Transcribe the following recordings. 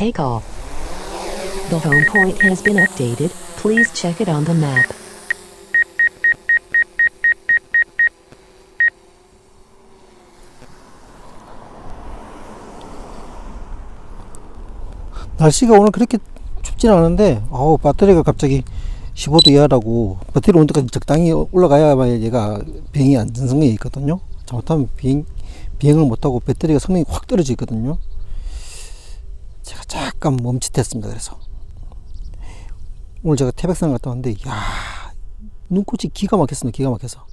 take off. The home point has been updated. Please check it on the map. 날씨가 오늘 그렇게 춥진 않은데 어우 배터리가 갑자기 15도 이하라고 배터리 온도가 적당히 올라가야만 얘가 비행이 안전성이 있거든요 잘못하면 비행, 비행을 못하고 배터리가 성능이 확 떨어지거든요 제가 잠깐 멈칫했습니다 그래서 오늘 제가 태백산 갔다 왔는데 야 눈꽃이 기가 막혔습니다 기가 막혀서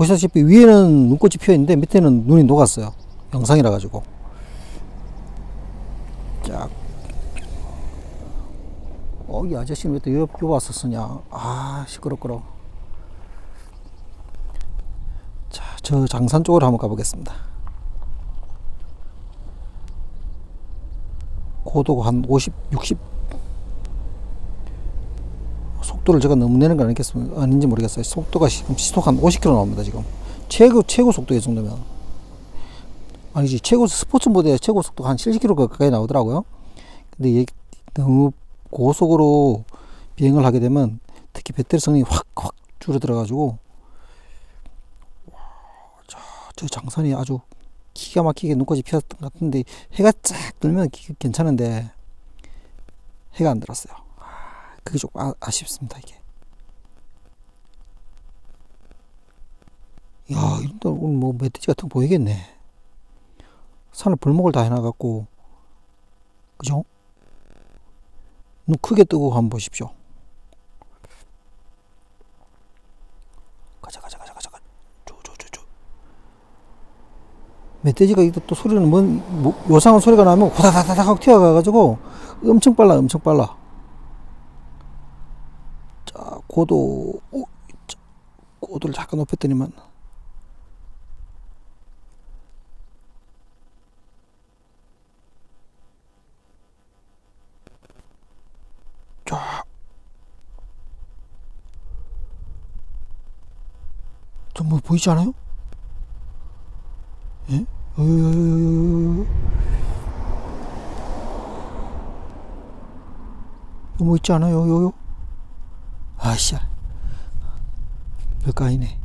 보시다시피 위에는 눈꽃이 피어 있는데 밑에는 눈이 녹았어요. 영상이라 가지고. 쫙. 어, 이 아저씨는 왜또 요, 요 왔었으냐. 아, 시끄럽거라. 자, 저 장산 쪽으로 한번 가보겠습니다. 고도가 한 50, 60. 속도를 제가 너무 내는 거 아니겠습니까? 아닌지 모르겠어요. 속도가 지금 시속 한 50km 나옵니다, 지금. 최고, 최고 속도 이 정도면. 아니지, 최고 스포츠 모드에 최고 속도가 한 70km 가까이 나오더라고요. 근데 너무 고속으로 비행을 하게 되면 특히 배터리 성능이 확, 확 줄어들어 가지고, 와, 저, 저 장선이 아주 기가 막히게 눈꽃이 피었던 것 같은데, 해가 쫙 들면 기- 괜찮은데, 해가 안 들었어요. 그게 조금 아, 아쉽습니다 이게. 야 이런데 오늘 뭐 멧돼지 같은 거 보이겠네. 산을 벌목을 다 해놔갖고 그죠? 눈 크게 뜨고 한번 보십시오. 가자 가자 가자 가자 가자. 쪼쪼쪼쪼. 멧돼지가 이거 또 소리는 뭔 뭐, 요상한 소리가 나면 호다다다닥 튀어가가지고 엄청 빨라 엄청 빨라. 자, 고도, 오, 자, 고도를 잠깐 높였더니만. 자, 저뭐 보이지 않아요? 예? 요요요요요요. 뭐 있지 않아요? 요요? 아씨, 별거 아니네.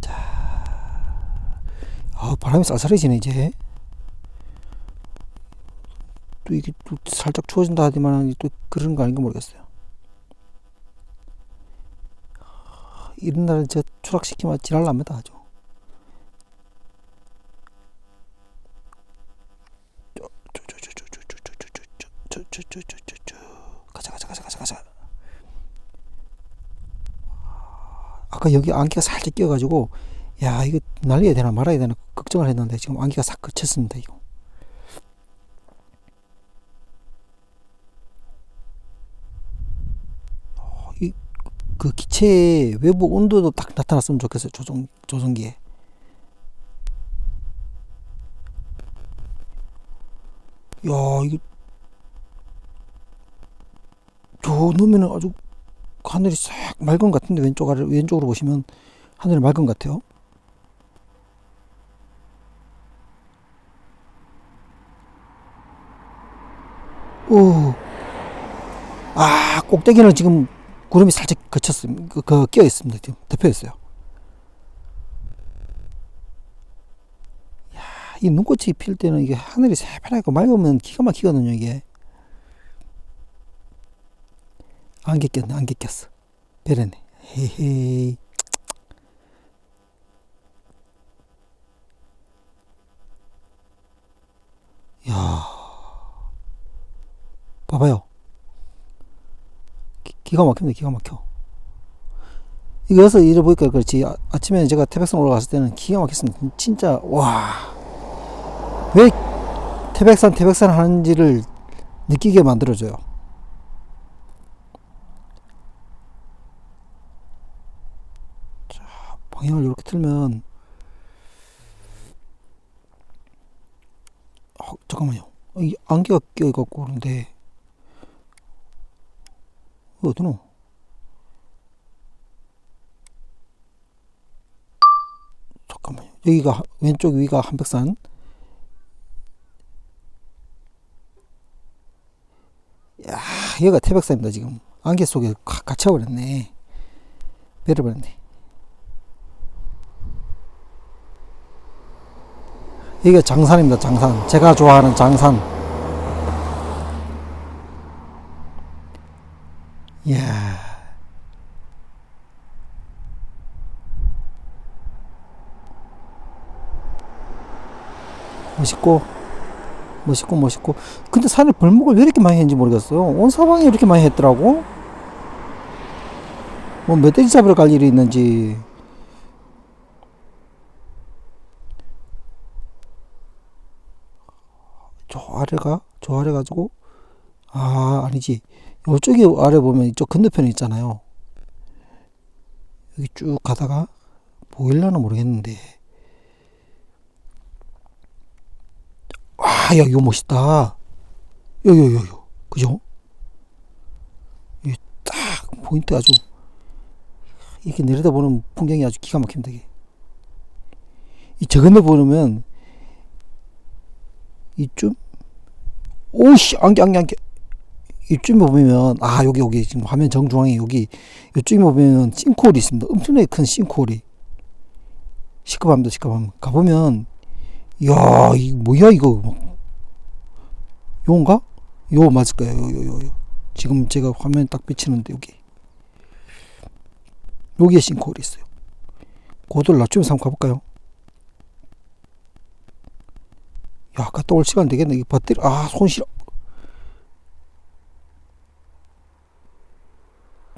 자, 아, 바람이 쌀쌀해지네, 이제. 또 이게 또 살짝 추워진다 하더만 또 그런 거 아닌가 모르겠어요. 이런 날은 저 추락시키면 지랄납니다, 아주. 쭈쭈쭈쭈쭈. 가자 가자 가자 가자 가자. 아까 여기 안개가 살짝 끼어가지고 야 이거 날려야 되나 말아야 되나 걱정을 했는데 지금 안개가 싹 그쳤습니다 이거. 아, 이, 그 기체의 외부 온도도 딱 나타났으면 좋겠어요 조종 조종기에. 야 이거 저 놓으면 아주 하늘이 싹 맑은 것 같은데 왼쪽 아래 왼쪽으로 보시면 하늘이 맑은 것 같아요. 오, 아 꼭대기는 지금 구름이 살짝 거쳤습니다. 그, 그 끼어 있습니다. 지금 덮여 있어요. 야, 이 눈꽃이 필 때는 이게 하늘이 새파랗고 맑으면 기가 막히거든요. 이게. 안개 꼈네 안개 꼈어. 베레네. 헤헤이. 야. 봐봐요. 기, 기가 막힙니다 기가 막혀. 이거 여기서 잃어보니까 그렇지. 아, 아침에 제가 태백산 올라갔을 때는 기가 막혔습니다. 진짜 와 왜 태백산 태백산 하는지를 느끼게 만들어줘요 방향을 이렇게 틀면 어, 잠깐만요 어, 이 안개가 껴갖고 그런데 어디노 잠깐만요. 여기가 하- 왼쪽 위가 한백산. 야, 여기가 태백산입니다 지금. 안개 속에 가- 갇혀버렸네. 베려버렸네. 여기가 장산입니다. 장산. 제가 좋아하는 장산. 이야. 멋있고 멋있고 멋있고 근데 산에 벌목을 왜 이렇게 많이 했는지 모르겠어요 온 사방에 이렇게 많이 했더라고 뭐 멧돼지 잡으러 갈 일이 있는지 저 아래가 저 아래 가지고 아 아니지 이쪽에 아래 보면 이쪽 건너편에 있잖아요 여기 쭉 가다가 보일라나 모르겠는데 아, 야, 이거 멋있다. 요, 요, 요, 요. 그죠? 이딱 포인트 아주 이렇게 내려다보는 풍경이 아주 기가 막힙니다. 이게. 이 저건너 보면 이쯤 오씨 안개 안개 안개 이쯤에 보면 아 여기 여기 지금 화면 정중앙에 여기 이쯤에 보면 싱크홀이 있습니다. 엄청나게 큰 싱크홀이 시급합니다. 시급합니다. 가보면 야, 이 뭐야 이거? 요인가? 요 맞을 거예요. 요, 요, 요, 요. 지금 제가 화면 딱 비치는데 여기 여기에 싱크홀이 있어요. 고도를 낮추면서 한번 가볼까요? 야, 갔다 올 시간 되겠네. 이 배터리 아, 손 싫어.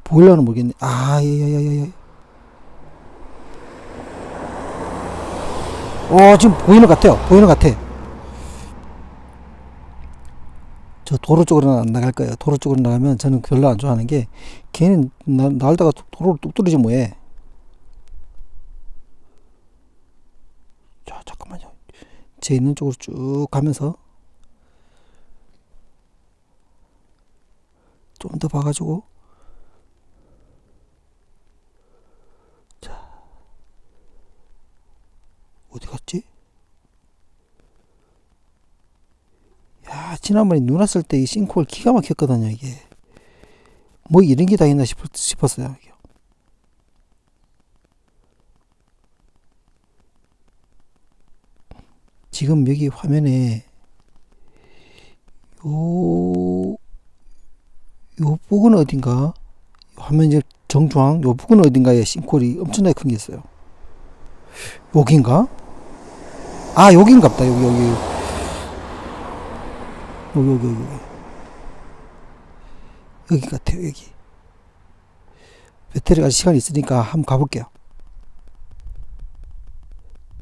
보일러는 모르겠네. 아, 예, 예, 예, 예. 어, 지금 보이는 것 같아요. 보이는 것 같아. 저 도로 쪽으로는 안 나갈 거예요. 도로 쪽으로 나가면 저는 별로 안 좋아하는 게 걔는 나, 날다가 도로를 뚝 뚫리지 뭐해. 자, 잠깐만요. 제 있는 쪽으로 쭉 가면서 좀 더 봐가지고 어디 갔지? 야, 지난번에 눈 왔을 때 이 싱크홀 기가 막혔거든요, 이게. 뭐 이런 게 다 있나 싶, 싶었어요. 이게. 지금 여기 화면에 요, 요 부분 어딘가? 화면 정중앙? 요 부분 어딘가에 싱크홀이 엄청나게 큰 게 있어요. 여긴가? 아 여긴갑다. 여기 여기. 여기 여기 여기 여기 같아요 여기. 배터리가 시간이 있으니까 한번 가볼게요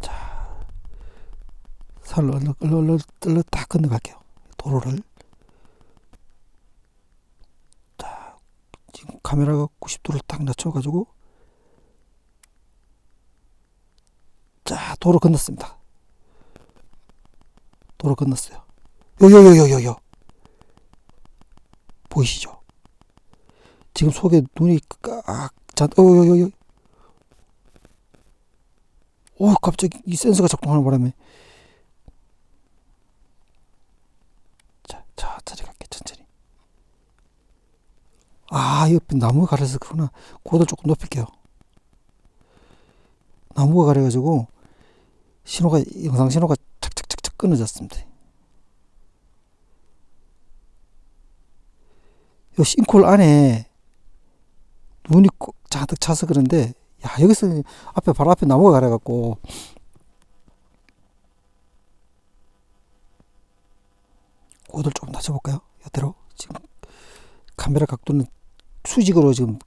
자 얼른 딱 건너갈게요 도로를 자 지금 카메라가 90도를 딱 낮춰가지고 자, 도로 건넜습니다. 도로 건넜어요. 요요요요요요. 보이시죠? 지금 속에 눈이 깍, 잔, 어, 요요요. 오, 갑자기 이 센서가 작동하는 바람에. 자, 천천히 갈게, 천천히. 아, 옆에 나무가 가려서 그구나. 고도 조금 높일게요. 나무가 가려가지고 신호가 영상 신호가 착착착착 끊어졌습니다. 요 싱크홀 안에 눈이 꼭 잔뜩 차서 그런데 야 여기서 앞에 바로 앞에 나무가 가려갖고 고도를 좀 낮춰볼까요? 이대로 지금 카메라 각도는 수직으로 지금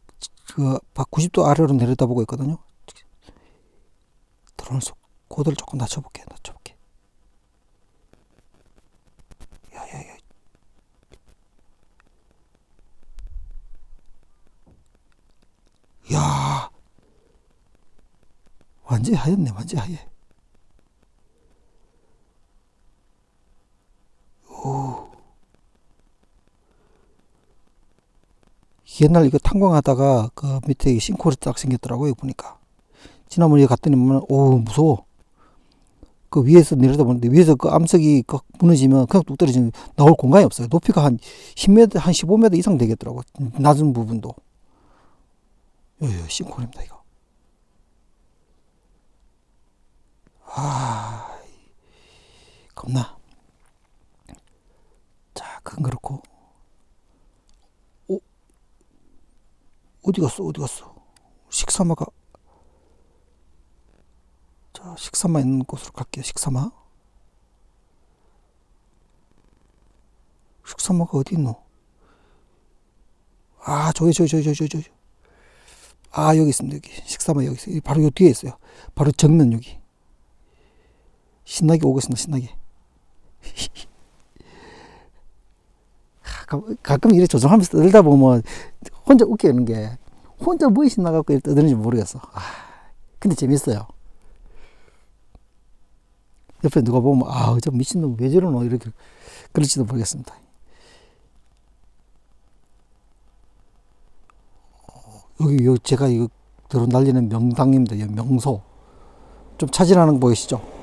그 90도 아래로 내려다보고 있거든요. 속 고도를 조금 낮춰볼게 낮춰볼게. 야 야 야. 야. 완전히 하얗네. 완전히 하얘 옛날 이거 탄광하다가 그 밑에 싱크홀이 딱 생겼더라고요 보니까 지난번에 갔더니 오 무서워 그 위에서 내려다 보는데 위에서 그 암석이 그 무너지면 그냥 뚝 떨어지면 나올 공간이 없어요. 높이가 한 10m, 한 15m 이상 되겠더라고. 낮은 부분도. 요요, 싱크홀입니다, 이거. 아, 겁나. 자, 그건 그렇고. 어디 갔어, 어디 갔어? 식사마가. 자, 식사마 있는 곳으로 갈게요. 식사마. 식사마가 어디 있노? 아, 저기, 저기, 저기, 저기, 저기. 아, 여기 있습니다. 여기. 식사마 여기 있어요. 바로 요 뒤에 있어요. 바로 정면 여기. 신나게 오고 있습니다. 신나게. 가끔, 가끔 이렇게 조정하면서 떠들다 보면 혼자 웃기는 게 혼자 뭐에 신나갖고 이렇게 떠드는지 모르겠어. 아, 근데 재밌어요. 옆에 누가 보면 아, 저 미친놈 왜 저러노 이렇게 그럴지도 모르겠습니다. 어, 여기 요 제가 이거 들어 날리는 명당입니다. 이 명소 좀 차진하는 거 보이시죠?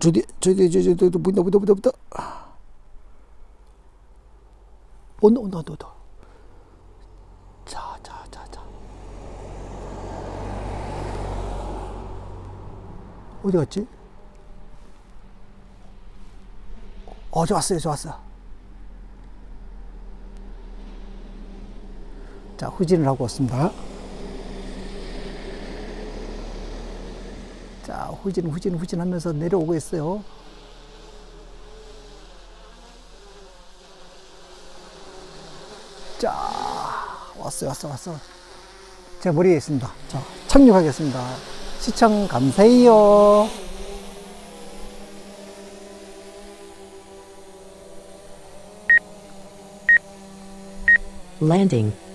저기 저기 저기 저기 보인다 보인다 보인다 보인다. 온다 온다 온다 온다. 자, 자, 자, 자. 어디 갔지? 어, 저 왔어. 자, 후진을 하고 왔습니다. 자, 후진, 후진, 후진 하면서 내려오고 있어요. 자, 왔어요, 왔어, 왔어. 제 머리에 있습니다. 자, 착륙하겠습니다. 시청 감사해요. Landing.